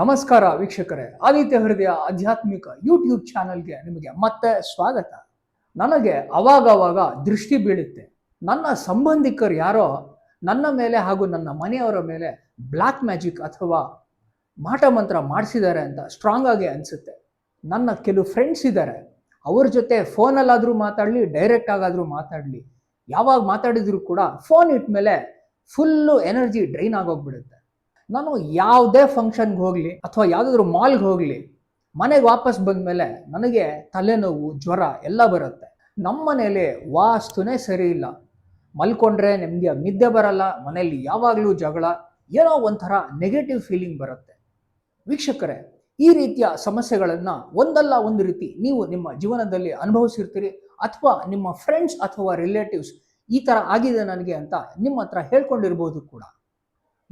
ನಮಸ್ಕಾರ ವೀಕ್ಷಕರೇ, ಆದಿತ್ಯ ಹೃದಯ ಆಧ್ಯಾತ್ಮಿಕ ಯೂಟ್ಯೂಬ್ ಚಾನಲ್ಗೆ ನಿಮಗೆ ಮತ್ತೆ ಸ್ವಾಗತ. ನನಗೆ ಅವಾಗವಾಗ ದೃಷ್ಟಿ ಬೀಳುತ್ತೆ. ನನ್ನ ಸಂಬಂಧಿಕರು ಯಾರೋ ನನ್ನ ಮೇಲೆ ಹಾಗೂ ನನ್ನ ಮನೆಯವರ ಮೇಲೆ ಬ್ಲ್ಯಾಕ್ ಮ್ಯಾಜಿಕ್ ಅಥವಾ ಮಾಟ ಮಂತ್ರ ಮಾಡಿಸಿದ್ದಾರೆ ಅಂತ ಸ್ಟ್ರಾಂಗ್ ಆಗಿ ಅನಿಸುತ್ತೆ. ನನ್ನ ಕೆಲವು ಫ್ರೆಂಡ್ಸ್ ಇದ್ದಾರೆ. ಅವ್ರ ಜೊತೆ ಫೋನಲ್ಲಾದರೂ ಮಾತಾಡಲಿ ಡೈರೆಕ್ಟ್ ಆಗಾದರೂ ಮಾತಾಡಲಿ. ಯಾವಾಗ ಮಾತಾಡಿದ್ರು ಕೂಡ ಫೋನ್ ಇಟ್ಟ ಮೇಲೆ ಫುಲ್ಲು ಎನರ್ಜಿ ಡ್ರೈನ್ ಆಗೋಗ್ಬಿಡುತ್ತೆ. ನಾನು ಯಾವುದೇ ಫಂಕ್ಷನ್ಗೆ ಹೋಗಲಿ ಅಥವಾ ಯಾವುದಾದ್ರೂ ಮಾಲ್ಗೆ ಹೋಗಲಿ, ಮನೆಗೆ ವಾಪಸ್ ಬಂದಮೇಲೆ ನನಗೆ ತಲೆನೋವು, ಜ್ವರ ಎಲ್ಲ ಬರುತ್ತೆ. ನಮ್ಮ ಮನೇಲಿ ವಾಸ್ತುನೇ ಸರಿ ಇಲ್ಲ. ಮಲ್ಕೊಂಡ್ರೆ ನಿಮಗೆ ನಿದ್ದೆ ಬರಲ್ಲ, ಮನೆಯಲ್ಲಿ ಯಾವಾಗಲೂ ಜಗಳ, ಏನೋ ಒಂಥರ ನೆಗೆಟಿವ್ ಫೀಲಿಂಗ್ ಬರುತ್ತೆ. ವೀಕ್ಷಕರೇ, ಈ ರೀತಿಯ ಸಮಸ್ಯೆಗಳನ್ನು ಒಂದಲ್ಲ ಒಂದು ರೀತಿ ನೀವು ನಿಮ್ಮ ಜೀವನದಲ್ಲಿ ಅನುಭವಿಸಿರ್ತೀರಿ ಅಥವಾ ನಿಮ್ಮ ಫ್ರೆಂಡ್ಸ್ ಅಥವಾ ರಿಲೇಟಿವ್ಸ್ ಈ ಥರ ಆಗಿದೆ ನನಗೆ ಅಂತ ನಿಮ್ಮ ಹತ್ರ ಹೇಳ್ಕೊಂಡಿರ್ಬೋದು ಕೂಡ.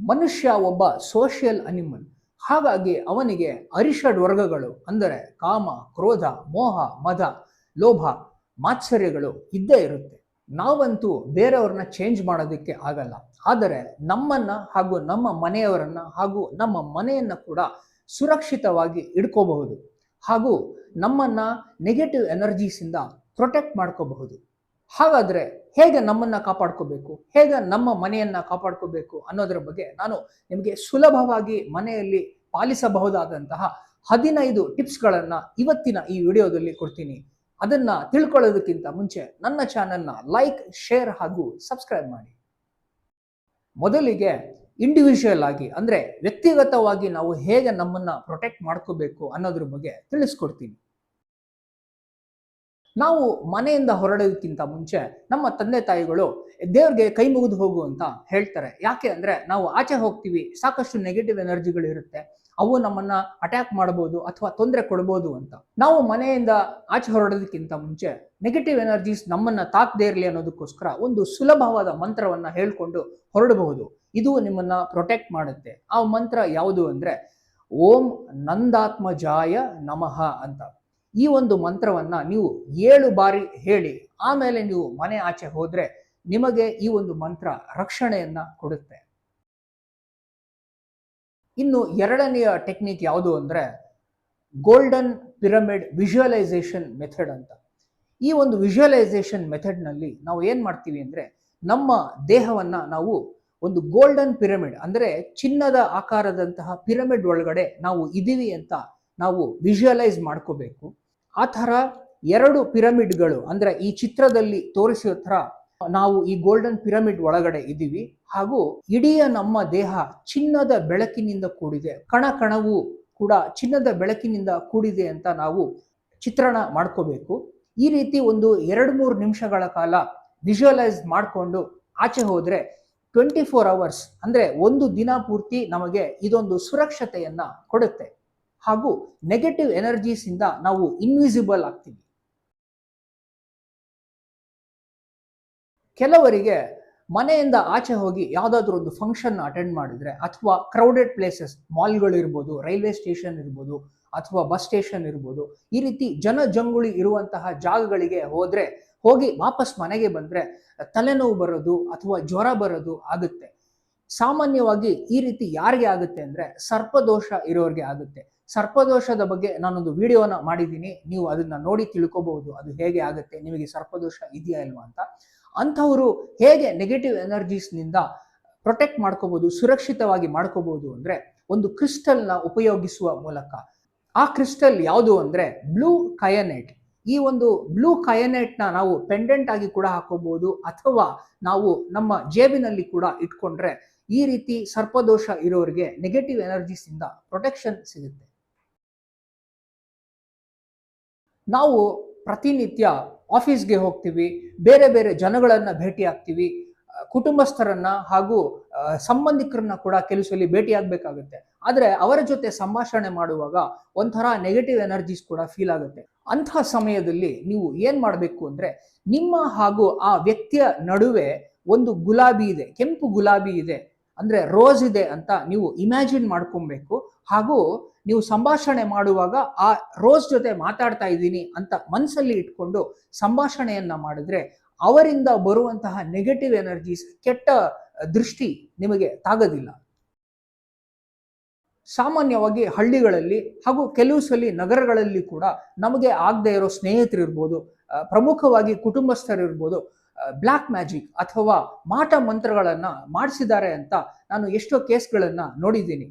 ಮನುಷ್ಯ ಒಬ್ಬ ಸೋಷಿಯಲ್ ಅನಿಮಲ್ ಹಾಗಾಗಿ ಅವನಿಗೆ ಅರಿಷಡ್ ವರ್ಗಗಳು ಅಂದರೆ ಕಾಮ, ಕ್ರೋಧ, ಮೋಹ, ಮದ, ಲೋಭ, ಮಾತ್ಸರ್ಯಗಳು ಇದ್ದೇ ಇರುತ್ತೆ. ನಾವಂತೂ ಬೇರೆಯವ್ರನ್ನ ಚೇಂಜ್ ಮಾಡೋದಕ್ಕೆ ಆಗಲ್ಲ. ಆದರೆ ನಮ್ಮನ್ನ ಹಾಗೂ ನಮ್ಮ ಮನೆಯವರನ್ನ ಹಾಗೂ ನಮ್ಮ ಮನೆಯನ್ನ ಕೂಡ ಸುರಕ್ಷಿತವಾಗಿ ಇಡ್ಕೋಬಹುದು. ಹಾಗೂ ನಮ್ಮನ್ನ ನೆಗೆಟಿವ್ ಎನರ್ಜೀಸಿಂದ ಪ್ರೊಟೆಕ್ಟ್ ಮಾಡ್ಕೋಬಹುದು. ಹಾಗಾದ್ರೆ ಹೇಗೆ ನಮ್ಮನ್ನ ಕಾಪಾಡ್ಕೋಬೇಕು? ಹೇಗೆ ನಮ್ಮ ಮನೆಯನ್ನ ಕಾಪಾಡ್ಕೋಬೇಕು ಅನ್ನೋದರ ಬಗ್ಗೆ ನಾನು ನಿಮಗೆ ಸುಲಭವಾಗಿ ಮನೆಯಲ್ಲಿ ಪಾಲಿಸಬಹುದಾದಂತಹ ಹದಿನೈದು ಟಿಪ್ಸ್ಗಳನ್ನು ಇವತ್ತಿನ ಈ ವಿಡಿಯೋದಲ್ಲಿ ಕೊಡ್ತೀನಿ. ಅದನ್ನ ತಿಳ್ಕೊಳ್ಳೋದಕ್ಕಿಂತ ಮುಂಚೆ ನನ್ನ ಚಾನೆಲ್ನ ಲೈಕ್, ಶೇರ್ ಹಾಗೂ ಸಬ್ಸ್ಕ್ರೈಬ್ ಮಾಡಿ. ಮೊದಲಿಗೆ ಇಂಡಿವಿಜುವಲ್ ಆಗಿ ಅಂದ್ರೆ ವ್ಯಕ್ತಿಗತವಾಗಿ ನಾವು ಹೇಗೆ ನಮ್ಮನ್ನ ಪ್ರೊಟೆಕ್ಟ್ ಮಾಡ್ಕೋಬೇಕು ಅನ್ನೋದ್ರ ಬಗ್ಗೆ ತಿಳಿಸ್ಕೊಡ್ತೀನಿ. ನಾವು ಮನೆಯಿಂದ ಹೊರಡೋದಕ್ಕಿಂತ ಮುಂಚೆ ನಮ್ಮ ತಂದೆ ತಾಯಿಗಳು ದೇವ್ರಿಗೆ ಕೈ ಮುಗಿದು ಹೋಗು ಅಂತ ಹೇಳ್ತಾರೆ. ಯಾಕೆ ಅಂದ್ರೆ ನಾವು ಆಚೆ ಹೋಗ್ತೀವಿ, ಸಾಕಷ್ಟು ನೆಗೆಟಿವ್ ಎನರ್ಜಿಗಳು ಇರುತ್ತೆ. ಅವು ನಮ್ಮನ್ನ ಅಟ್ಯಾಕ್ ಮಾಡಬಹುದು ಅಥವಾ ತೊಂದರೆ ಕೊಡ್ಬೋದು ಅಂತ. ನಾವು ಮನೆಯಿಂದ ಆಚೆ ಹೊರಡೋದಕ್ಕಿಂತ ಮುಂಚೆ ನೆಗೆಟಿವ್ ಎನರ್ಜೀಸ್ ನಮ್ಮನ್ನ ತಾಕದೇ ಇರಲಿ ಅನ್ನೋದಕ್ಕೋಸ್ಕರ ಒಂದು ಸುಲಭವಾದ ಮಂತ್ರವನ್ನ ಹೇಳ್ಕೊಂಡು ಹೊರಡಬಹುದು. ಇದು ನಿಮ್ಮನ್ನ ಪ್ರೊಟೆಕ್ಟ್ ಮಾಡುತ್ತೆ. ಆ ಮಂತ್ರ ಯಾವುದು ಅಂದ್ರೆ, ಓಂ ನಂದಾತ್ಮಜಾಯ ನಮಃ ಅಂತ. ಈ ಒಂದು ಮಂತ್ರವನ್ನ ನೀವು ಏಳು ಬಾರಿ ಹೇಳಿ, ಆಮೇಲೆ ನೀವು ಮನೆ ಆಚೆ ಹೋದ್ರೆ ನಿಮಗೆ ಈ ಒಂದು ಮಂತ್ರ ರಕ್ಷಣೆಯನ್ನ ಕೊಡುತ್ತೆ. ಇನ್ನು ಎರಡನೆಯ ಟೆಕ್ನಿಕ್ ಯಾವುದು ಅಂದ್ರೆ ಗೋಲ್ಡನ್ ಪಿರಮಿಡ್ ವಿಜುವಲೈಸೇಷನ್ ಮೆಥಡ್ ಅಂತ. ಈ ಒಂದು ವಿಜುವಲೈಸೇಷನ್ ಮೆಥಡ್ನಲ್ಲಿ ನಾವು ಏನು ಮಾಡ್ತೀವಿ ಅಂದ್ರೆ ನಮ್ಮ ದೇಹವನ್ನ ನಾವು ಒಂದು ಗೋಲ್ಡನ್ ಪಿರಮಿಡ್ ಅಂದ್ರೆ ಚಿನ್ನದ ಆಕಾರದಂತಹ ಪಿರಮಿಡ್ ಒಳಗಡೆ ನಾವು ಇದೀವಿ ಅಂತ ನಾವು ವಿಜುವಲೈಸ್ ಮಾಡ್ಕೋಬೇಕು. ಆ ಥರ ಎರಡು ಪಿರಮಿಡ್ಗಳು ಅಂದ್ರೆ ಈ ಚಿತ್ರದಲ್ಲಿ ತೋರಿಸಿರೋ ಥರ ನಾವು ಈ ಗೋಲ್ಡನ್ ಪಿರಮಿಡ್ ಒಳಗಡೆ ಇದ್ದೀವಿ. ಹಾಗೂ ಇಡೀ ನಮ್ಮ ದೇಹ ಚಿನ್ನದ ಬೆಳಕಿನಿಂದ ಕೂಡಿದೆ. ಕಣ ಕಣವು ಕೂಡ ಚಿನ್ನದ ಬೆಳಕಿನಿಂದ ಕೂಡಿದೆ ಅಂತ ನಾವು ಚಿತ್ರಣ ಮಾಡ್ಕೋಬೇಕು. ಈ ರೀತಿ ಒಂದು ಎರಡು ಮೂರು ನಿಮಿಷಗಳ ಕಾಲ ವಿಜುವಲೈಸ್ ಮಾಡಿಕೊಂಡು ಆಚೆ ಹೋದರೆ ಟ್ವೆಂಟಿ ಫೋರ್ ಅವರ್ಸ್ ಅಂದ್ರೆ ಒಂದು ದಿನ ಪೂರ್ತಿ ನಮಗೆ ಇದೊಂದು ಸುರಕ್ಷತೆಯನ್ನು ಕೊಡುತ್ತೆ. ಹಾಗೂ ನೆಗೆಟಿವ್ ಎನರ್ಜೀಸ್ ಇಂದ ನಾವು ಇನ್ವಿಸಿಬಲ್ ಆಗ್ತೀವಿ. ಕೆಲವರಿಗೆ ಮನೆಯಿಂದ ಆಚೆ ಹೋಗಿ ಯಾವುದಾದ್ರೂ ಒಂದು ಫಂಕ್ಷನ್ ಅಟೆಂಡ್ ಮಾಡಿದ್ರೆ ಅಥವಾ ಕ್ರೌಡೆಡ್ ಪ್ಲೇಸಸ್ ಮಾಲ್ಗಳು ಇರ್ಬೋದು ರೈಲ್ವೆ ಸ್ಟೇಷನ್ ಇರ್ಬೋದು ಅಥವಾ ಬಸ್ ಸ್ಟೇಷನ್ ಇರ್ಬೋದು, ಈ ರೀತಿ ಜನಜಂಗುಳಿ ಇರುವಂತಹ ಜಾಗಗಳಿಗೆ ಹೋದ್ರೆ, ಹೋಗಿ ವಾಪಸ್ ಮನೆಗೆ ಬಂದ್ರೆ ತಲೆನೋವು ಬರೋದು ಅಥವಾ ಜ್ವರ ಬರೋದು ಆಗುತ್ತೆ. ಸಾಮಾನ್ಯವಾಗಿ ಈ ರೀತಿ ಯಾರಿಗೆ ಆಗುತ್ತೆ ಅಂದ್ರೆ ಸರ್ಪದೋಷ ಇರೋರಿಗೆ ಆಗುತ್ತೆ. ಸರ್ಪದೋಷದ ಬಗ್ಗೆ ನಾನೊಂದು ವಿಡಿಯೋನ ಮಾಡಿದ್ದೀನಿ. ನೀವು ಅದನ್ನ ನೋಡಿ ತಿಳ್ಕೊಬಹುದು. ಅದು ಹೇಗೆ ಆಗುತ್ತೆ, ನಿಮಗೆ ಸರ್ಪದೋಷ ಇದೆಯಾ ಇಲ್ವಾ ಅಂತ. ಅಂಥವರು ಹೇಗೆ ನೆಗೆಟಿವ್ ಎನರ್ಜೀಸ್ನಿಂದ ಪ್ರೊಟೆಕ್ಟ್ ಮಾಡ್ಕೋಬಹುದು, ಸುರಕ್ಷಿತವಾಗಿ ಮಾಡ್ಕೋಬಹುದು ಅಂದ್ರೆ ಒಂದು ಕ್ರಿಸ್ಟಲ್ನ ಉಪಯೋಗಿಸುವ ಮೂಲಕ. ಆ ಕ್ರಿಸ್ಟಲ್ ಯಾವುದು ಅಂದ್ರೆ ಬ್ಲೂ ಕಯನೇಟ್ ಈ ಒಂದು ಬ್ಲೂ ಕಯನೆಟ್ನ ನಾವು ಪೆಂಡೆಂಟ್ ಆಗಿ ಕೂಡ ಹಾಕೋಬಹುದು. ಅಥವಾ ನಾವು ನಮ್ಮ ಜೇಬಿನಲ್ಲಿ ಕೂಡ ಇಟ್ಕೊಂಡ್ರೆ ಈ ರೀತಿ ಸರ್ಪದೋಷ ಇರೋರಿಗೆ ನೆಗೆಟಿವ್ ಎನರ್ಜೀಸ್ ಇಂದ ಪ್ರೊಟೆಕ್ಷನ್ ಸಿಗುತ್ತೆ. ನಾವು ಪ್ರತಿನಿತ್ಯ ಆಫೀಸ್ಗೆ ಹೋಗ್ತೀವಿ, ಬೇರೆ ಬೇರೆ ಜನಗಳನ್ನು ಭೇಟಿ ಆಗ್ತೀವಿ ಕುಟುಂಬಸ್ಥರನ್ನ ಹಾಗೂ ಸಂಬಂಧಿಕರನ್ನ ಕೂಡ ಕೆಲಸದಲ್ಲಿ ಭೇಟಿ ಆದರೆ ಆದ್ರೆ ಅವರ ಜೊತೆ ಸಂಭಾಷಣೆ ಮಾಡುವಾಗ ಒಂಥರ ನೆಗೆಟಿವ್ ಎನರ್ಜೀಸ್ ಕೂಡ ಫೀಲ್ ಆಗುತ್ತೆ. ಅಂತಹ ಸಮಯದಲ್ಲಿ ನೀವು ಏನು ಮಾಡಬೇಕು ಅಂದ್ರೆ, ನಿಮ್ಮ ಹಾಗೂ ಆ ವ್ಯಕ್ತಿಯ ನಡುವೆ ಒಂದು ಗುಲಾಬಿ ಇದೆ, ಕೆಂಪು ಗುಲಾಬಿ ಇದೆ. ಅಂದ್ರೆ ರೋಸ್ ಇದೆ ಅಂತ ನೀವು ಇಮ್ಯಾಜಿನ್ ಮಾಡ್ಕೊಬೇಕು. ಹಾಗೂ ನೀವು ಸಂಭಾಷಣೆ ಮಾಡುವಾಗ ಆ ರೋಸ್ ಜೊತೆ ಮಾತಾಡ್ತಾ ಇದ್ದೀನಿ ಅಂತ ಮನಸ್ಸಲ್ಲಿ ಇಟ್ಕೊಂಡು ಸಂಭಾಷಣೆಯನ್ನ ಮಾಡಿದ್ರೆ ಅವರಿಂದ ಬರುವಂತಹ ನೆಗೆಟಿವ್ ಎನರ್ಜೀಸ್ ಕೆಟ್ಟ ದೃಷ್ಟಿ ನಿಮಗೆ ತಾಗೋದಿಲ್ಲ. ಸಾಮಾನ್ಯವಾಗಿ ಹಳ್ಳಿಗಳಲ್ಲಿ ಹಾಗೂ ಕೆಲವು ಸಲ ನಗರಗಳಲ್ಲಿ ಕೂಡ ನಮಗೆ ಆಗದೆ ಇರೋ ಸ್ನೇಹಿತರಿರ್ಬೋದು ಪ್ರಮುಖವಾಗಿ ಕುಟುಂಬಸ್ಥರಿರ್ಬೋದು ಬ್ಲ್ಯಾಕ್ ಮ್ಯಾಜಿಕ್ ಅಥವಾ ಮಾಟ ಮಂತ್ರಗಳನ್ನ ಮಾಡಿಸಿದ್ದಾರೆ ಅಂತ ನಾನು ಎಷ್ಟೋ ಕೇಸ್ಗಳನ್ನ ನೋಡಿದ್ದೀನಿ.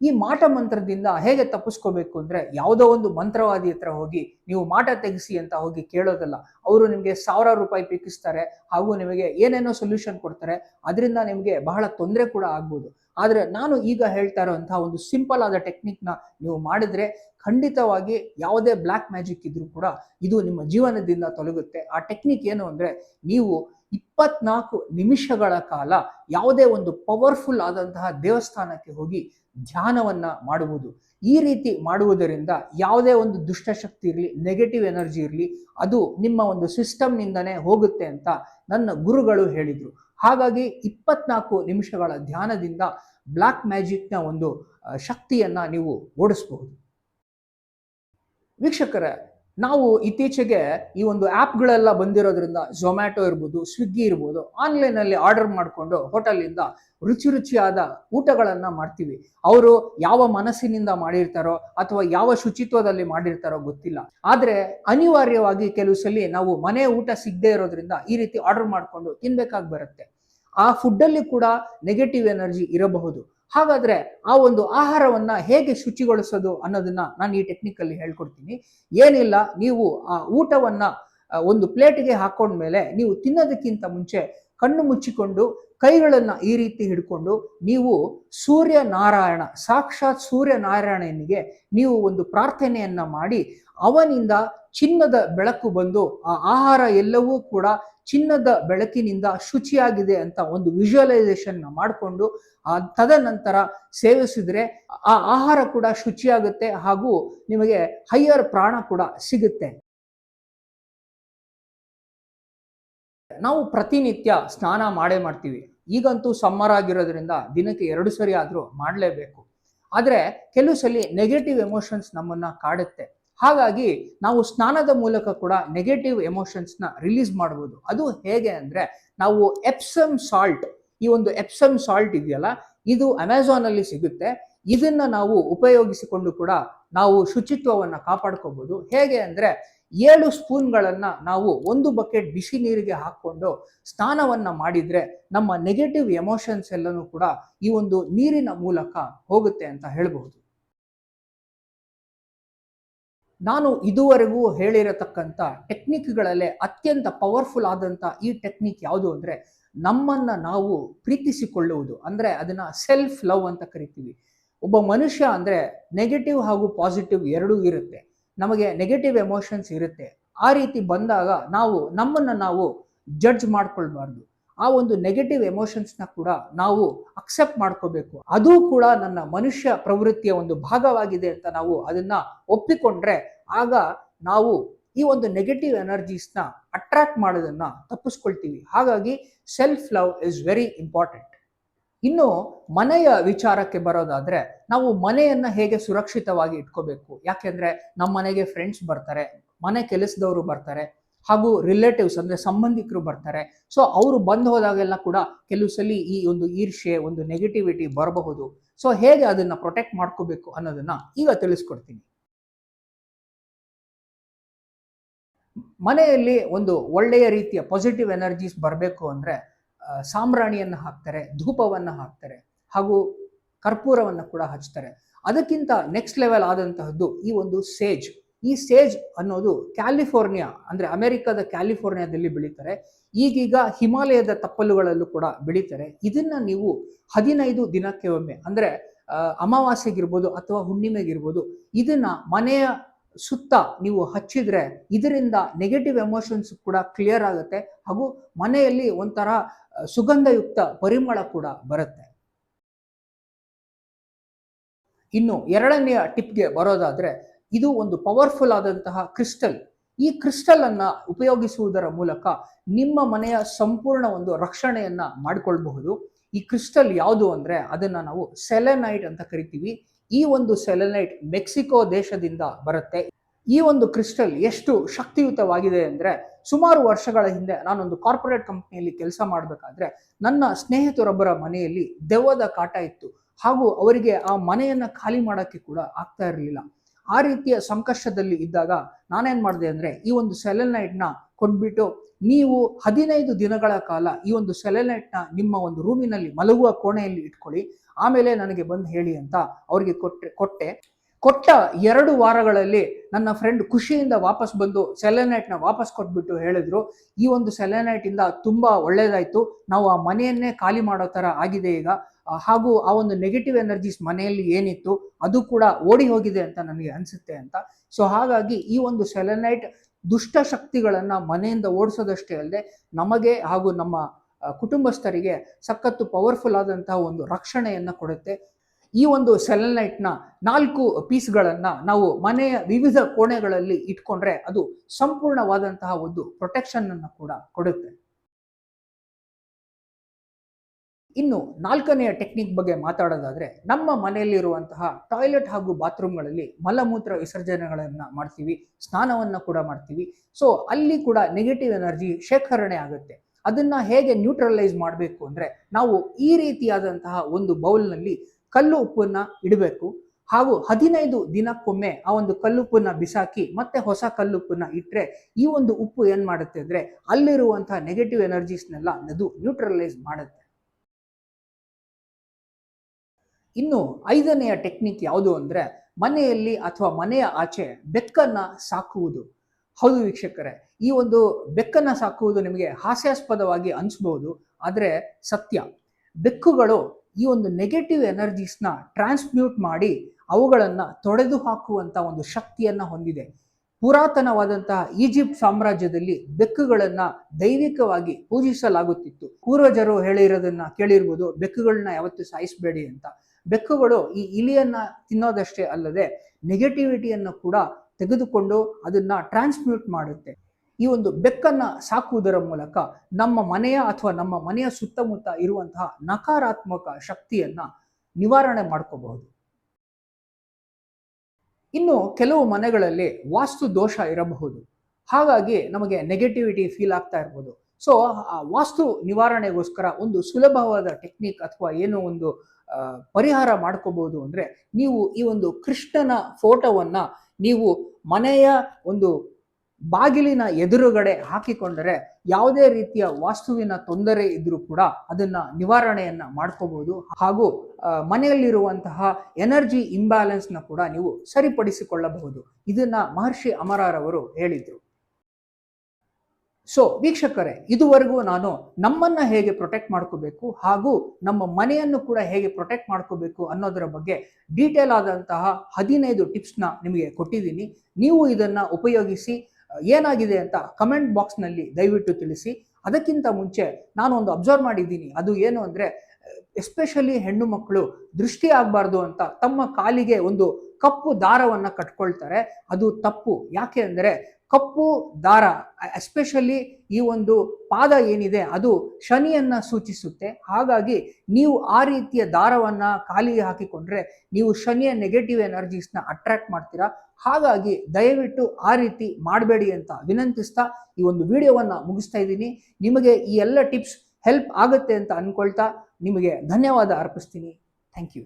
ಈ ಮಾಟ ಮಂತ್ರದಿಂದ ಹೇಗೆ ತಪ್ಪಿಸ್ಕೋಬೇಕು ಅಂದ್ರೆ ಯಾವುದೋ ಒಂದು ಮಂತ್ರವಾದಿ ಹತ್ರ ಹೋಗಿ ನೀವು ಮಾಟ ತೆಗೆಸಿ ಅಂತ ಹೋಗಿ ಕೇಳೋದಲ್ಲ. ಅವರು ನಿಮಗೆ ಸಾವಿರ ರೂಪಾಯಿ ಪಿಕ್ಕಿಸ್ತಾರೆ ಹಾಗೂ ನಿಮಗೆ ಏನೇನೋ ಸೊಲ್ಯೂಷನ್ ಕೊಡ್ತಾರೆ. ಅದರಿಂದ ನಿಮಗೆ ಬಹಳ ತೊಂದರೆ ಕೂಡ ಆಗ್ಬೋದು. ಆದ್ರೆ ನಾನು ಈಗ ಹೇಳ್ತಾ ಇರೋವಂಥ ಒಂದು ಸಿಂಪಲ್ ಆದ ಟೆಕ್ನಿಕ್ನ ನೀವು ಮಾಡಿದ್ರೆ ಖಂಡಿತವಾಗಿ ಯಾವುದೇ ಬ್ಲ್ಯಾಕ್ ಮ್ಯಾಜಿಕ್ ಇದ್ರೂ ಕೂಡ ಇದು ನಿಮ್ಮ ಜೀವನದಿಂದ ತೊಲಗುತ್ತೆ. ಆ ಟೆಕ್ನಿಕ್ ಏನು ಅಂದರೆ ನೀವು ಇಪ್ಪತ್ನಾಲ್ಕು ನಿಮಿಷಗಳ ಕಾಲ ಯಾವುದೇ ಒಂದು ಪವರ್ಫುಲ್ ಆದಂತಹ ದೇವಸ್ಥಾನಕ್ಕೆ ಹೋಗಿ ಧ್ಯಾನವನ್ನ ಮಾಡುವುದು. ಈ ರೀತಿ ಮಾಡುವುದರಿಂದ ಯಾವುದೇ ಒಂದು ದುಷ್ಟಶಕ್ತಿ ಇರಲಿ ನೆಗೆಟಿವ್ ಎನರ್ಜಿ ಇರಲಿ, ಅದು ನಿಮ್ಮ ಒಂದು ಸಿಸ್ಟಮ್ನಿಂದನೇ ಹೋಗುತ್ತೆ ಅಂತ ನನ್ನ ಗುರುಗಳು ಹೇಳಿದ್ರು. ಹಾಗಾಗಿ ಇಪ್ಪತ್ನಾಲ್ಕು ನಿಮಿಷಗಳ ಧ್ಯಾನದಿಂದ ಬ್ಲ್ಯಾಕ್ ಮ್ಯಾಜಿಕ್ನ ಒಂದು ಶಕ್ತಿಯನ್ನು ನೀವು ಓಡಿಸಬಹುದು. ವೀಕ್ಷಕರೇ ನಾವು ಇತ್ತೀಚೆಗೆ ಈ ಒಂದು ಆ್ಯಪ್ಗಳೆಲ್ಲ ಬಂದಿರೋದ್ರಿಂದ ಝೊಮ್ಯಾಟೊ ಇರ್ಬೋದು ಸ್ವಿಗ್ಗಿ ಇರ್ಬೋದು, ಆನ್ಲೈನಲ್ಲಿ ಆರ್ಡರ್ ಮಾಡಿಕೊಂಡು ಹೋಟೆಲಿಂದ ರುಚಿ ರುಚಿಯಾದ ಊಟಗಳನ್ನು ಮಾಡ್ತೀವಿ. ಅವರು ಯಾವ ಮನಸ್ಸಿನಿಂದ ಮಾಡಿರ್ತಾರೋ ಅಥವಾ ಯಾವ ಶುಚಿತ್ವದಲ್ಲಿ ಮಾಡಿರ್ತಾರೋ ಗೊತ್ತಿಲ್ಲ. ಆದರೆ ಅನಿವಾರ್ಯವಾಗಿ ಕೆಲವು ಸಲ ನಾವು ಮನೆ ಊಟ ಸಿಗದೇ ಇರೋದ್ರಿಂದ ಈ ರೀತಿ ಆರ್ಡರ್ ಮಾಡಿಕೊಂಡು ತಿನ್ಬೇಕಾಗಿ ಬರುತ್ತೆ. ಆ ಫುಡ್ಡಲ್ಲಿ ಕೂಡ ನೆಗೆಟಿವ್ ಎನರ್ಜಿ ಇರಬಹುದು. ಹಾಗಾದ್ರೆ ಆ ಒಂದು ಆಹಾರವನ್ನ ಹೇಗೆ ಶುಚಿಗೊಳಿಸೋದು ಅನ್ನೋದನ್ನ ನಾನು ಈ ಟೆಕ್ನಿಕಲ್ಲಿ ಹೇಳ್ಕೊಡ್ತೀನಿ. ಏನಿಲ್ಲ, ನೀವು ಆ ಊಟವನ್ನ ಒಂದು ಪ್ಲೇಟ್ಗೆ ಹಾಕೊಂಡ್ಮೇಲೆ ನೀವು ತಿನ್ನೋದಕ್ಕಿಂತ ಮುಂಚೆ ಕಣ್ಣು ಮುಚ್ಚಿಕೊಂಡು ಕೈಗಳನ್ನ ಈ ರೀತಿ ಹಿಡ್ಕೊಂಡು ನೀವು ಸೂರ್ಯ ನಾರಾಯಣ ಸಾಕ್ಷಾತ್ ಸೂರ್ಯ ನಾರಾಯಣನಿಗೆ ನೀವು ಒಂದು ಪ್ರಾರ್ಥನೆಯನ್ನ ಮಾಡಿ ಅವನಿಂದ ಚಿನ್ನದ ಬೆಳಕು ಬಂದು ಆ ಆಹಾರ ಎಲ್ಲವೂ ಕೂಡ ಚಿನ್ನದ ಬೆಳಕಿನಿಂದ ಶುಚಿಯಾಗಿದೆ ಅಂತ ಒಂದು ವಿಜುವಲೈಸೇಷನ್ ಮಾಡಿಕೊಂಡು, ಆ ತದನಂತರ ಸೇವಿಸಿದ್ರೆ ಆ ಆಹಾರ ಕೂಡ ಶುಚಿಯಾಗುತ್ತೆ ಹಾಗೂ ನಿಮಗೆ ಹೈಯರ್ ಪ್ರಾಣ ಕೂಡ ಸಿಗುತ್ತೆ. ನಾವು ಪ್ರತಿನಿತ್ಯ ಸ್ನಾನ ಮಾಡೇ ಮಾಡ್ತೀವಿ. ಈಗಂತೂ ಸಮ್ಮರ್ ಆಗಿರೋದ್ರಿಂದ ದಿನಕ್ಕೆ ಎರಡು ಸರಿ ಆದರೂ ಮಾಡಲೇಬೇಕು. ಆದರೆ ಕೆಲವು ಸಲ ನೆಗೆಟಿವ್ ಎಮೋಷನ್ಸ್ ನಮ್ಮನ್ನು ಕಾಡುತ್ತೆ. ಹಾಗಾಗಿ ನಾವು ಸ್ನಾನದ ಮೂಲಕ ಕೂಡ ನೆಗೆಟಿವ್ ಎಮೋಷನ್ಸ್ನ ರಿಲೀಸ್ ಮಾಡ್ಬೋದು. ಅದು ಹೇಗೆ ಅಂದ್ರೆ ನಾವು ಎಪ್ಸಮ್ ಸಾಲ್ಟ್ ಈ ಒಂದು ಎಪ್ಸಮ್ ಸಾಲ್ಟ್ ಇದೆಯಲ್ಲ, ಇದು ಅಮೆಝಾನಲ್ಲಿ ಸಿಗುತ್ತೆ. ಇದನ್ನ ನಾವು ಉಪಯೋಗಿಸಿಕೊಂಡು ಕೂಡ ನಾವು ಶುಚಿತ್ವವನ್ನ ಕಾಪಾಡ್ಕೋಬೋದು. ಹೇಗೆ ಅಂದ್ರೆ ಏಳು ಸ್ಪೂನ್ಗಳನ್ನು ನಾವು ಒಂದು ಬಕೆಟ್ ಬಿಸಿ ನೀರಿಗೆ ಹಾಕೊಂಡು ಸ್ನಾನವನ್ನ ಮಾಡಿದ್ರೆ ನಮ್ಮ ನೆಗೆಟಿವ್ ಎಮೋಷನ್ಸ್ ಎಲ್ಲನೂ ಕೂಡ ಈ ಒಂದು ನೀರಿನ ಮೂಲಕ ಹೋಗುತ್ತೆ ಅಂತ ಹೇಳಬಹುದು. ನಾನು ಇದುವರೆಗೂ ಹೇಳಿರತಕ್ಕಂಥ ಟೆಕ್ನಿಕ್ಗಳಲ್ಲೇ ಅತ್ಯಂತ ಪವರ್ಫುಲ್ ಆದಂಥ ಈ ಟೆಕ್ನಿಕ್ ಯಾವುದು ಅಂದರೆ ನಮ್ಮನ್ನು ನಾವು ಪ್ರೀತಿಸಿಕೊಳ್ಳುವುದು. ಅಂದರೆ ಅದನ್ನು ಸೆಲ್ಫ್ ಲವ್ ಅಂತ ಕರಿತೀವಿ. ಒಬ್ಬ ಮನುಷ್ಯ ಅಂದರೆ ನೆಗೆಟಿವ್ ಹಾಗೂ ಪಾಸಿಟಿವ್ ಎರಡೂ ಇರುತ್ತೆ. ನಮಗೆ ನೆಗೆಟಿವ್ ಎಮೋಷನ್ಸ್ ಇರುತ್ತೆ. ಆ ರೀತಿ ಬಂದಾಗ ನಾವು ನಮ್ಮನ್ನು ನಾವು ಜಡ್ಜ್ ಮಾಡ್ಕೊಳ್ಬಾರ್ದು. ಆ ಒಂದು ನೆಗೆಟಿವ್ ಎಮೋಷನ್ಸ್ನ ಕೂಡ ನಾವು ಅಕ್ಸೆಪ್ಟ್ ಮಾಡ್ಕೋಬೇಕು. ಅದು ಕೂಡ ನನ್ನ ಮನುಷ್ಯ ಪ್ರವೃತ್ತಿಯ ಒಂದು ಭಾಗವಾಗಿದೆ ಅಂತ ನಾವು ಅದನ್ನ ಒಪ್ಪಿಕೊಂಡ್ರೆ ಆಗ ನಾವು ಈ ಒಂದು ನೆಗೆಟಿವ್ ಎನರ್ಜೀಸ್ನ ಅಟ್ರಾಕ್ಟ್ ಮಾಡೋದನ್ನ ತಪ್ಪಿಸ್ಕೊಳ್ತೀವಿ. ಹಾಗಾಗಿ self love is very important ಇನ್ನು ಮನೆಯ ವಿಚಾರಕ್ಕೆ ಬರೋದಾದ್ರೆ ನಾವು ಮನೆಯನ್ನ ಹೇಗೆ ಸುರಕ್ಷಿತವಾಗಿ ಇಟ್ಕೋಬೇಕು? ಯಾಕೆಂದ್ರೆ ನಮ್ಮ ಮನೆಗೆ ಫ್ರೆಂಡ್ಸ್ ಬರ್ತಾರೆ, ಮನೆ ಕೆಲಸದವರು ಬರ್ತಾರೆ ಹಾಗೂ ರಿಲೇಟಿವ್ಸ್ ಅಂದ್ರೆ ಸಂಬಂಧಿಕರು ಬರ್ತಾರೆ. ಸೊ ಅವರು ಬಂದು ಹೋದಾಗೆಲ್ಲ ಕೂಡ ಕೆಲವು ಸಲ ಈ ಒಂದು ಈರ್ಷೆ ಒಂದು ನೆಗೆಟಿವಿಟಿ ಬರಬಹುದು. ಸೊ ಹೇಗೆ ಅದನ್ನ ಪ್ರೊಟೆಕ್ಟ್ ಮಾಡ್ಕೋಬೇಕು ಅನ್ನೋದನ್ನ ಈಗ ತಿಳಿಸ್ಕೊಡ್ತೀನಿ. ಮನೆಯಲ್ಲಿ ಒಂದು ಒಳ್ಳೆಯ ರೀತಿಯ ಪಾಸಿಟಿವ್ ಎನರ್ಜೀಸ್ ಬರಬೇಕು ಅಂದ್ರೆ ಸಾಂಬ್ರಾಣಿಯನ್ನು ಹಾಕ್ತಾರೆ, ಧೂಪವನ್ನು ಹಾಕ್ತಾರೆ, ಹಾಗೂ ಕರ್ಪೂರವನ್ನು ಕೂಡ ಹಚ್ತಾರೆ. ಅದಕ್ಕಿಂತ ನೆಕ್ಸ್ಟ್ ಲೆವೆಲ್ ಆದಂತಹದ್ದು ಈ ಒಂದು ಸೇಜ್ ಈ ಸೇಜ್ ಅನ್ನೋದು ಕ್ಯಾಲಿಫೋರ್ನಿಯಾ, ಅಂದ್ರೆ ಅಮೆರಿಕದ ಕ್ಯಾಲಿಫೋರ್ನಿಯಾದಲ್ಲಿ ಬೆಳೀತಾರೆ. ಈಗೀಗ ಹಿಮಾಲಯದ ತಪ್ಪಲುಗಳಲ್ಲೂ ಕೂಡ ಬೆಳೀತಾರೆ. ಇದನ್ನ ನೀವು ಹದಿನೈದು ದಿನಕ್ಕೆ ಒಮ್ಮೆ, ಅಂದ್ರೆ ಅಮಾವಾಸ್ಯೆಗಿರ್ಬೋದು ಅಥವಾ ಹುಣ್ಣಿಮೆಗಿರ್ಬೋದು, ಇದನ್ನ ಮನೆಯ ಸುತ್ತ ನೀವು ಹಚ್ಚಿದ್ರೆ ಇದರಿಂದ ನೆಗೆಟಿವ್ ಎಮೋಷನ್ಸ್ ಕೂಡ ಕ್ಲಿಯರ್ ಆಗುತ್ತೆ. ಹಾಗೂ ಮನೆಯಲ್ಲಿ ಒಂಥರ ಸುಗಂಧಯುಕ್ತ ಪರಿಮಳ ಕೂಡ ಬರುತ್ತೆ. ಇನ್ನು ಎರಡನೆಯ ಟಿಪ್ಗೆ ಬರೋದಾದ್ರೆ ಇದು ಒಂದು ಪವರ್ಫುಲ್ ಆದಂತಹ ಕ್ರಿಸ್ಟಲ್ ಈ ಕ್ರಿಸ್ಟಲ್ ಅನ್ನ ಉಪಯೋಗಿಸುವುದರ ಮೂಲಕ ನಿಮ್ಮ ಮನೆಯ ಸಂಪೂರ್ಣ ಒಂದು ರಕ್ಷಣೆಯನ್ನ ಮಾಡಿಕೊಳ್ಬಹುದು. ಈ ಕ್ರಿಸ್ಟಲ್ ಯಾವುದು ಅಂದ್ರೆ ಅದನ್ನ ನಾವು ಸೆಲೆನೈಟ್ ಅಂತ ಕರಿತೀವಿ. ಈ ಒಂದು ಸೆಲೆನೈಟ್ ಮೆಕ್ಸಿಕೋ ದೇಶದಿಂದ ಬರುತ್ತೆ. ಈ ಒಂದು ಕ್ರಿಸ್ಟಲ್ ಎಷ್ಟು ಶಕ್ತಿಯುತವಾಗಿದೆ ಅಂದ್ರೆ ಸುಮಾರು ವರ್ಷಗಳ ಹಿಂದೆ ನಾನೊಂದು ಕಾರ್ಪೊರೇಟ್ ಕಂಪ್ನಿಯಲ್ಲಿ ಕೆಲಸ ಮಾಡಬೇಕಾದ್ರೆ ನನ್ನ ಸ್ನೇಹಿತರೊಬ್ಬರ ಮನೆಯಲ್ಲಿ ದೆವ್ವದ ಕಾಟ ಇತ್ತು. ಹಾಗೂ ಅವರಿಗೆ ಆ ಮನೆಯನ್ನ ಖಾಲಿ ಮಾಡೋಕ್ಕೆ ಕೂಡ ಆಗ್ತಾ ಇರಲಿಲ್ಲ. ಆ ರೀತಿಯ ಸಂಕಷ್ಟದಲ್ಲಿ ಇದ್ದಾಗ ನಾನೇನ್ ಮಾಡಿದೆ ಅಂದ್ರೆ ಈ ಒಂದು ಸೆಲೆನೈಟ್ನ ಕೊಟ್ಬಿಟ್ಟು ನೀವು ಹದಿನೈದು ದಿನಗಳ ಕಾಲ ಈ ಒಂದು ಸೆಲೆನೈಟ್ನ ನಿಮ್ಮ ಒಂದು ರೂಮಿನಲ್ಲಿ ಮಲಗುವ ಕೋಣೆಯಲ್ಲಿ ಇಟ್ಕೊಳ್ಳಿ. ಆಮೇಲೆ ನನಗೆ ಬಂದು ಹೇಳಿ ಅಂತ ಅವ್ರಿಗೆ ಕೊಟ್ಟೆ ಕೊಟ್ಟೆ. ಕೊಟ್ಟ ಎರಡು ವಾರಗಳಲ್ಲಿ ನನ್ನ ಫ್ರೆಂಡ್ ಖುಷಿಯಿಂದ ವಾಪಸ್ ಬಂದು ಸೆಲೆನೈಟ್ನ ವಾಪಸ್ ಕೊಟ್ಬಿಟ್ಟು ಹೇಳಿದ್ರು. ಈ ಒಂದು ಸೆಲೆನೈಟ್ ಇಂದ ತುಂಬಾ ಒಳ್ಳೇದಾಯ್ತು. ನಾವು ಆ ಮನೆಯನ್ನೇ ಖಾಲಿ ಮಾಡೋ ತರ ಆಗಿದೆ ಈಗ. ಹಾಗೂ ಆ ಒಂದು ನೆಗೆಟಿವ್ ಎನರ್ಜೀಸ್ ಮನೆಯಲ್ಲಿ ಏನಿತ್ತು, ಅದು ಕೂಡ ಓಡಿ ಹೋಗಿದೆ ಅಂತ ನನಗೆ ಅನ್ಸುತ್ತೆ ಅಂತ. ಸೊ ಹಾಗಾಗಿ ಈ ಒಂದು ಸೆಲೆನೈಟ್ ದುಷ್ಟ ಶಕ್ತಿಗಳನ್ನ ಮನೆಯಿಂದ ಓಡಿಸೋದಷ್ಟೇ ಅಲ್ಲದೆ, ನಮಗೆ ಹಾಗೂ ನಮ್ಮ ಕುಟುಂಬಸ್ಥರಿಗೆ ಸಖತ್ತು ಪವರ್ಫುಲ್ ಆದಂತಹ ಒಂದು ರಕ್ಷಣೆಯನ್ನು ಕೊಡುತ್ತೆ. ಈ ಒಂದು ಸೆಲೆನೈಟ್ನ ನಾಲ್ಕು ಪೀಸ್ಗಳನ್ನು ನಾವು ಮನೆಯ ವಿವಿಧ ಕೋಣೆಗಳಲ್ಲಿ ಇಟ್ಕೊಂಡ್ರೆ ಅದು ಸಂಪೂರ್ಣವಾದಂತಹ ಒಂದು ಪ್ರೊಟೆಕ್ಷನ್ ಅನ್ನು ಕೂಡ ಕೊಡುತ್ತೆ. ಇನ್ನು ನಾಲ್ಕನೆಯ ಟೆಕ್ನಿಕ್ ಬಗ್ಗೆ ಮಾತಾಡೋದಾದ್ರೆ ನಮ್ಮ ಮನೆಯಲ್ಲಿರುವಂತಹ ಟಾಯ್ಲೆಟ್ ಹಾಗೂ ಬಾತ್ರೂಮ್ಗಳಲ್ಲಿ ಮಲಮೂತ್ರ ವಿಸರ್ಜನೆಗಳನ್ನು ಮಾಡ್ತೀವಿ, ಸ್ನಾನವನ್ನ ಕೂಡ ಮಾಡ್ತೀವಿ. ಸೊ, ಅಲ್ಲಿ ಕೂಡ ನೆಗೆಟಿವ್ ಎನರ್ಜಿ ಶೇಖರಣೆ ಆಗುತ್ತೆ. ಅದನ್ನ ಹೇಗೆ ನ್ಯೂಟ್ರಲೈಸ್ ಮಾಡಬೇಕು ಅಂದ್ರೆ ನಾವು ಈ ರೀತಿಯಾದಂತಹ ಒಂದು ಬೌಲ್ನಲ್ಲಿ ಕಲ್ಲು ಉಪ್ಪನ್ನ ಇಡಬೇಕು. ಹಾಗೂ ಹದಿನೈದು ದಿನಕ್ಕೊಮ್ಮೆ ಆ ಒಂದು ಕಲ್ಲುಪ್ಪನ್ನ ಬಿಸಾಕಿ ಮತ್ತೆ ಹೊಸ ಕಲ್ಲುಪ್ಪನ್ನ ಇಟ್ಟರೆ ಈ ಒಂದು ಉಪ್ಪು ಏನು ಮಾಡುತ್ತೆ ಅಂದ್ರೆ ಅಲ್ಲಿರುವಂತಹ ನೆಗೆಟಿವ್ ಎನರ್ಜೀಸ್ನೆಲ್ಲ ಅದು ನ್ಯೂಟ್ರಲೈಸ್ ಮಾಡುತ್ತೆ. ಇನ್ನು ಐದನೆಯ ಟೆಕ್ನಿಕ್ ಯಾವುದು ಅಂದ್ರೆ ಮನೆಯಲ್ಲಿ ಅಥವಾ ಮನೆಯ ಆಚೆ ಬೆಕ್ಕನ್ನ ಸಾಕುವುದು. ಹೌದು ವೀಕ್ಷಕರೇ, ಈ ಒಂದು ಬೆಕ್ಕನ್ನ ಸಾಕುವುದು ನಿಮಗೆ ಹಾಸ್ಯಾಸ್ಪದವಾಗಿ ಅನಿಸ್ಬೋದು, ಆದರೆ ಸತ್ಯ. ಬೆಕ್ಕುಗಳು ಈ ಒಂದು ನೆಗೆಟಿವ್ ಎನರ್ಜೀಸ್ನ ಟ್ರಾನ್ಸ್ಮ್ಯೂಟ್ ಮಾಡಿ ಅವುಗಳನ್ನು ತೊಡೆದು ಹಾಕುವಂತ ಒಂದು ಶಕ್ತಿಯನ್ನ ಹೊಂದಿದೆ. ಪುರಾತನವಾದಂತಹ ಈಜಿಪ್ಟ್ ಸಾಮ್ರಾಜ್ಯದಲ್ಲಿ ಬೆಕ್ಕುಗಳನ್ನ ದೈವಿಕವಾಗಿ ಪೂಜಿಸಲಾಗುತ್ತಿತ್ತು. ಪೂರ್ವಜರು ಹೇಳಿರೋದನ್ನ ಕೇಳಿರ್ಬೋದು, ಬೆಕ್ಕುಗಳನ್ನ ಯಾವತ್ತೂ ಸಾಯಿಸಬೇಡಿ ಅಂತ. ಬೆಕ್ಕುಗಳು ಈ ಇಲಿಯನ್ನ ತಿನ್ನೋದಷ್ಟೇ ಅಲ್ಲದೆ ನೆಗೆಟಿವಿಟಿಯನ್ನು ಕೂಡ ತೆಗೆದುಕೊಂಡು ಅದನ್ನ ಟ್ರಾನ್ಸ್ಮ್ಯೂಟ್ ಮಾಡುತ್ತೆ. ಈ ಒಂದು ಬೆಕ್ಕನ್ನ ಸಾಕುವುದರ ಮೂಲಕ ನಮ್ಮ ಮನೆಯ ಅಥವಾ ನಮ್ಮ ಮನೆಯ ಸುತ್ತಮುತ್ತ ಇರುವಂತಹ ನಕಾರಾತ್ಮಕ ಶಕ್ತಿಯನ್ನ ನಿವಾರಣೆ ಮಾಡ್ಕೋಬಹುದು. ಇನ್ನು ಕೆಲವು ಮನೆಗಳಲ್ಲಿ ವಾಸ್ತು ದೋಷ ಇರಬಹುದು. ಹಾಗಾಗಿ ನಮಗೆ ನೆಗೆಟಿವಿಟಿ ಫೀಲ್ ಆಗ್ತಾ ಇರ್ಬೋದು. ಸೊ ಆ ವಾಸ್ತು ನಿವಾರಣೆಗೋಸ್ಕರ ಒಂದು ಸುಲಭವಾದ ಟೆಕ್ನಿಕ್ ಅಥವಾ ಏನೋ ಒಂದು ಪರಿಹಾರ ಮಾಡ್ಕೋಬಹುದು ಅಂದ್ರೆ ನೀವು ಈ ಒಂದು ಕೃಷ್ಣನ ಫೋಟೋವನ್ನು ನೀವು ಮನೆಯ ಒಂದು ಬಾಗಿಲಿನ ಎದುರುಗಡೆ ಹಾಕಿಕೊಂಡರೆ ಯಾವುದೇ ರೀತಿಯ ವಾಸ್ತುವಿನ ತೊಂದರೆ ಇದ್ರೂ ಕೂಡ ಅದನ್ನ ನಿವಾರಣೆಯನ್ನ ಮಾಡ್ಕೋಬಹುದು ಹಾಗೂ ಮನೆಯಲ್ಲಿರುವಂತಹ ಎನರ್ಜಿ ಇಂಬ್ಯಾಲೆನ್ಸ್ನ ಕೂಡ ನೀವು ಸರಿಪಡಿಸಿಕೊಳ್ಳಬಹುದು. ಇದನ್ನ ಮಹರ್ಷಿ ಅಮರಾರವರು ಹೇಳಿದರು. ಸೊ ವೀಕ್ಷಕರೇ, ಇದುವರೆಗೂ ನಾನು ನಮ್ಮನ್ನ ಹೇಗೆ ಪ್ರೊಟೆಕ್ಟ್ ಮಾಡ್ಕೋಬೇಕು ಹಾಗೂ ನಮ್ಮ ಮನೆಯನ್ನು ಕೂಡ ಹೇಗೆ ಪ್ರೊಟೆಕ್ಟ್ ಮಾಡ್ಕೋಬೇಕು ಅನ್ನೋದರ ಬಗ್ಗೆ ಡೀಟೇಲ್ ಆದಂತಹ ಹದಿನೈದು ಟಿಪ್ಸ್ನ ನಿಮಗೆ ಕೊಟ್ಟಿದ್ದೀನಿ. ನೀವು ಇದನ್ನ ಉಪಯೋಗಿಸಿ ಏನಾಗಿದೆ ಅಂತ ಕಮೆಂಟ್ ಬಾಕ್ಸ್ನಲ್ಲಿ ದಯವಿಟ್ಟು ತಿಳಿಸಿ. ಅದಕ್ಕಿಂತ ಮುಂಚೆ ನಾನು ಒಂದು ಅಬ್ಸರ್ವ್ ಮಾಡಿದ್ದೀನಿ. ಅದು ಏನು ಅಂದರೆ ಎಸ್ಪೆಷಲಿ ಹೆಣ್ಣು ಮಕ್ಕಳು ದೃಷ್ಟಿ ಆಗಬಾರ್ದು ಅಂತ ತಮ್ಮ ಕಾಲಿಗೆ ಒಂದು ಕಪ್ಪು ದಾರವನ್ನು ಕಟ್ಕೊಳ್ತಾರೆ. ಅದು ತಪ್ಪು. ಯಾಕೆ ಅಂದ್ರೆ ಕಪ್ಪು ದಾರ ಎಸ್ಪೆಷಲಿ ಈ ಒಂದು ಪಾದ ಏನಿದೆ, ಅದು ಶನಿಯನ್ನ ಸೂಚಿಸುತ್ತೆ. ಹಾಗಾಗಿ ನೀವು ಆ ರೀತಿಯ ದಾರವನ್ನ ಖಾಲಿಗೆ ಹಾಕಿಕೊಂಡ್ರೆ ನೀವು ಶನಿಯ ನೆಗೆಟಿವ್ ಎನರ್ಜೀಸ್ನ ಅಟ್ರಾಕ್ಟ್ ಮಾಡ್ತೀರಾ. ಹಾಗಾಗಿ ದಯವಿಟ್ಟು ಆ ರೀತಿ ಮಾಡಬೇಡಿ ಅಂತ ವಿನಂತಿಸ್ತಾ ಈ ಒಂದು ವಿಡಿಯೋವನ್ನ ಮುಗಿಸ್ತಾ ಇದ್ದೀನಿ. ನಿಮಗೆ ಈ ಎಲ್ಲ ಟಿಪ್ಸ್ ಹೆಲ್ಪ್ ಆಗುತ್ತೆ ಅಂತ ಅಂದ್ಕೊಳ್ತಾ ನಿಮಗೆ ಧನ್ಯವಾದ ಅರ್ಪಿಸ್ತೀನಿ. Thank you